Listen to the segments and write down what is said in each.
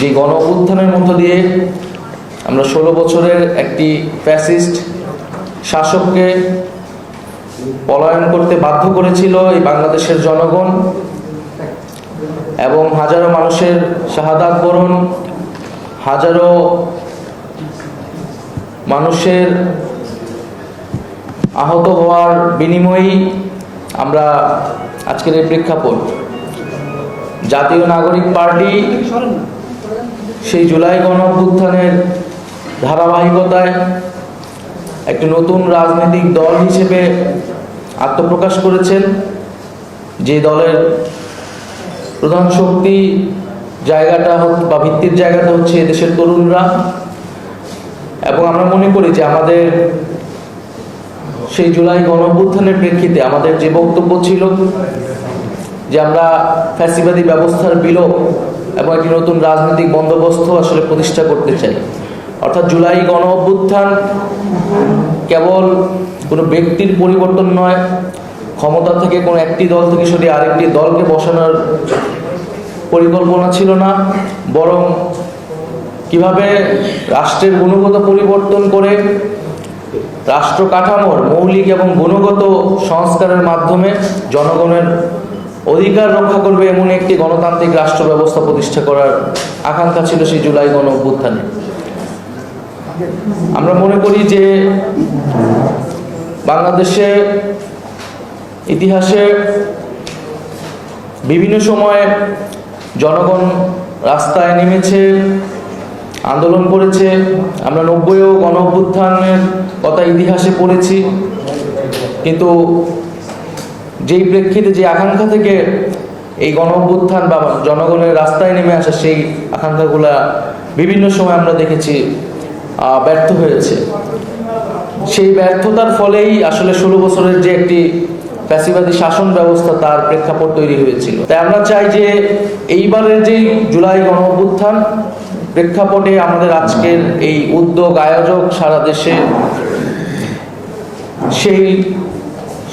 যে গণ অভ্যুত্থানের মধ্য দিয়ে আমরা ষোলো বছরের একটি ফ্যাসিস্ট শাসককে পলায়ন করতে বাধ্য করেছিল এই বাংলাদেশের জনগণ এবং হাজারো মানুষের শাহাদাত বরণ, হাজারো মানুষের আহত হওয়ার বিনিময়েই আমরা আজকের এই প্রেক্ষাপট। জাতীয় নাগরিক পার্টি সেই জুলাই গণ অভ্যুত্থানের ধারাবাহিকতায় একটি নতুন রাজনৈতিক দল হিসেবে আত্মপ্রকাশ করেছেন। যে দলের প্রধান শক্তি জায়গাটা বা ভিত্তির জায়গাটা হচ্ছে এদেশের তরুণরা। এবং আমরা মনে করি যে আমাদের সেই জুলাই গণঅভ্যুত্থানের প্রেক্ষিতে আমাদের যে বক্তব্য ছিল যে আমরা ফ্যাসিবাদী ব্যবস্থার বিলোপ এবং একটি নতুন রাজনৈতিক বন্দোবস্ত আসলে প্রতিষ্ঠা করতে চাই। অর্থাৎ জুলাই গণ অভ্যুত্থান কেবল কোনো ব্যক্তির পরিবর্তন নয়, ক্ষমতা থেকে কোনো একটি দল থেকে সরিয়ে আরেকটি দলকে বসানোর পরিকল্পনা ছিল না, বরং কীভাবে রাষ্ট্রের গুণগত পরিবর্তন করে রাষ্ট্র কাঠামোর মৌলিক এবং গুণগত সংস্কারের মাধ্যমে জনগণের অধিকার রক্ষা করবে এমন একটি গণতান্ত্রিক রাষ্ট্র ব্যবস্থা প্রতিষ্ঠা করার আকাঙ্ক্ষা ছিল সেই জুলাই গণ অভ্যুত্থানে। আমরা মনে করি যে বাংলাদেশে ইতিহাসে বিভিন্ন সময়ে জনগণ রাস্তায় নেমেছে, আন্দোলন করেছে, আমরা নব্বইও গণ অভ্যুত্থানের কথা ইতিহাসে পড়েছি, কিন্তু যেই প্রেক্ষিতে যে আকাঙ্ক্ষা থেকে এই গণ বা জনগণের রাস্তায় নেমে আসা সেই আকাঙ্ক্ষাগুলা বিভিন্ন সময় আমরা দেখেছি ব্যর্থ হয়েছে। সেই ব্যর্থতার ফলেই আসলে ষোলো বছরের যে একটি ফ্যাসিবাদী শাসন ব্যবস্থা তার প্রেক্ষাপট তৈরি হয়েছিল। তাই আমরা চাই যে এইবারের যেই জুলাই গণ প্রেক্ষাপটে আমাদের আজকের এই উদ্যোগ, আয়োজক সারা দেশে সেই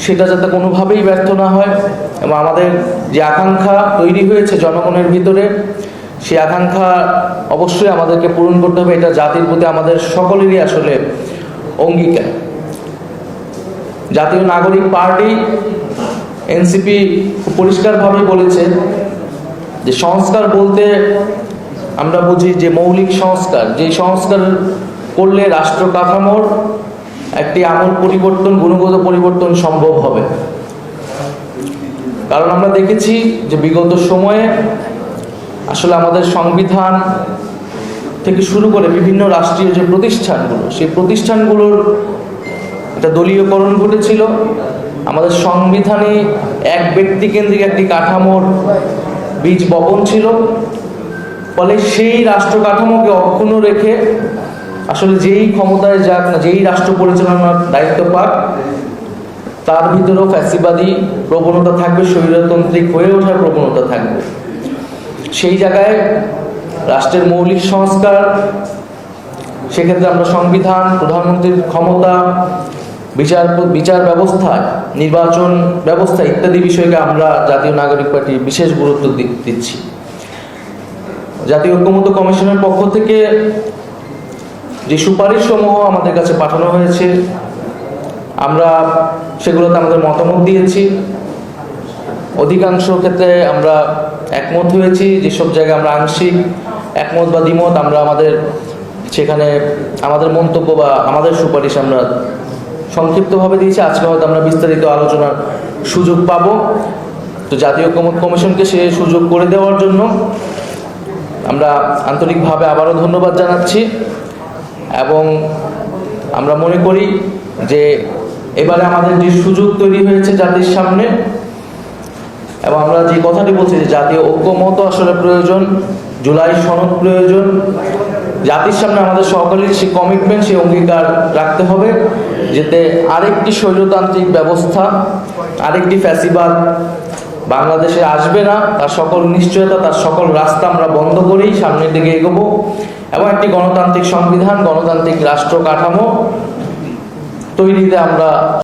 সেটা যাতে কোনোভাবেই ব্যর্থ না হয় এবং আমাদের যে আকাঙ্ক্ষা তৈরি হয়েছে জনগণের ভিতরে, সেই আকাঙ্ক্ষা অবশ্যই আমাদেরকে পূরণ করতে হবে। এটা জাতির প্রতি আমাদের সকলেরই আসলে অঙ্গীকার। জাতীয় নাগরিক পার্টি, এনসিপি পরিষ্কারভাবে বলেছে যে সংস্কার বলতে আমরা বুঝি যে মৌলিক সংস্কার। যে সংস্কার করলে রাষ্ট্র কাঠামোর একটি আমূল পরিবর্তন, গুণগত পরিবর্তন সম্ভব হবে। কারণ আমরা দেখেছি যে বিগত সময়ে আসলে আমাদের সংবিধান থেকে শুরু করে বিভিন্ন রাষ্ট্রীয় যে প্রতিষ্ঠানগুলো, সেই প্রতিষ্ঠানগুলোর একটা দলীয়করণ ঘটেছিল। আমাদের সংবিধানে এক ব্যক্তি কেন্দ্রিক একটি কাঠামোর বীজ বপন ছিল। ফলে সেই রাষ্ট্র কাঠামোকে অক্ষুণ্ণ রেখে আসলে যেই ক্ষমতায় যাক না, যেই রাষ্ট্র পরিচালনার দায়িত্ব পাক, তার ভিতরেও ফ্যাসিবাদী প্রবণতা থাকবে, স্বৈরতান্ত্রিক হয়ে ওঠার প্রবণতা থাকবে। সেই জায়গায় রাষ্ট্রের মৌলিক সংস্কার, সেক্ষেত্রে আমরা সংবিধান, প্রধানমন্ত্রীর ক্ষমতা, বিচার বিচার ব্যবস্থা, নির্বাচন ব্যবস্থা ইত্যাদি বিষয়কে আমরা জাতীয় নাগরিক পার্টি বিশেষ গুরুত্ব দিচ্ছি। জাতীয় ঐক্যমত্য কমিশনের পক্ষ থেকে যে সুপারিশ সমূহ আমাদের কাছে পাঠানো হয়েছে, আমরা সেগুলোতে আমাদের মতামত দিয়েছি। অধিকাংশ ক্ষেত্রে আমরা একমত হয়েছি, যেসব জায়গায় আমরা আংশিক একমত বা দ্বিমত, আমরা আমাদের সেখানে আমাদের মন্তব্য বা আমাদের সুপারিশ আমরা সংক্ষিপ্তভাবে দিয়েছি। আজকে হয়তো আমরা বিস্তারিত আলোচনার সুযোগ পাবো। তো জাতীয় কমিশনকে সে সুযোগ করে দেওয়ার জন্য আমরা আন্তরিকভাবে আবারও ধন্যবাদ জানাচ্ছি। এবং আমরা মনে করি যে এবারে আমাদের যে সুযোগ তৈরি হয়েছে জাতির সামনে, এবং আমরা যে কথাটি বলছি যে জাতীয় ঐক্যমত আসলে প্রয়োজন, জুলাই সনদ প্রয়োজন, জাতির সামনে আমাদের সকলের সেই কমিটমেন্ট সেই অঙ্গীকার রাখতে হবে, যাতে আরেকটি স্বৈরতান্ত্রিক ব্যবস্থা, আরেকটি ফ্যাসিবাদ বাংলাদেশে আসবে না, তার সকল নিশ্চয়তা, তার সকল রাস্তা আমরা বন্ধ করেই সামনের দিকে এগোব। এবং একটি গণতান্ত্রিক সংবিধান, গণতান্ত্রিক রাষ্ট্র কাঠামো তৈরিতে আমরা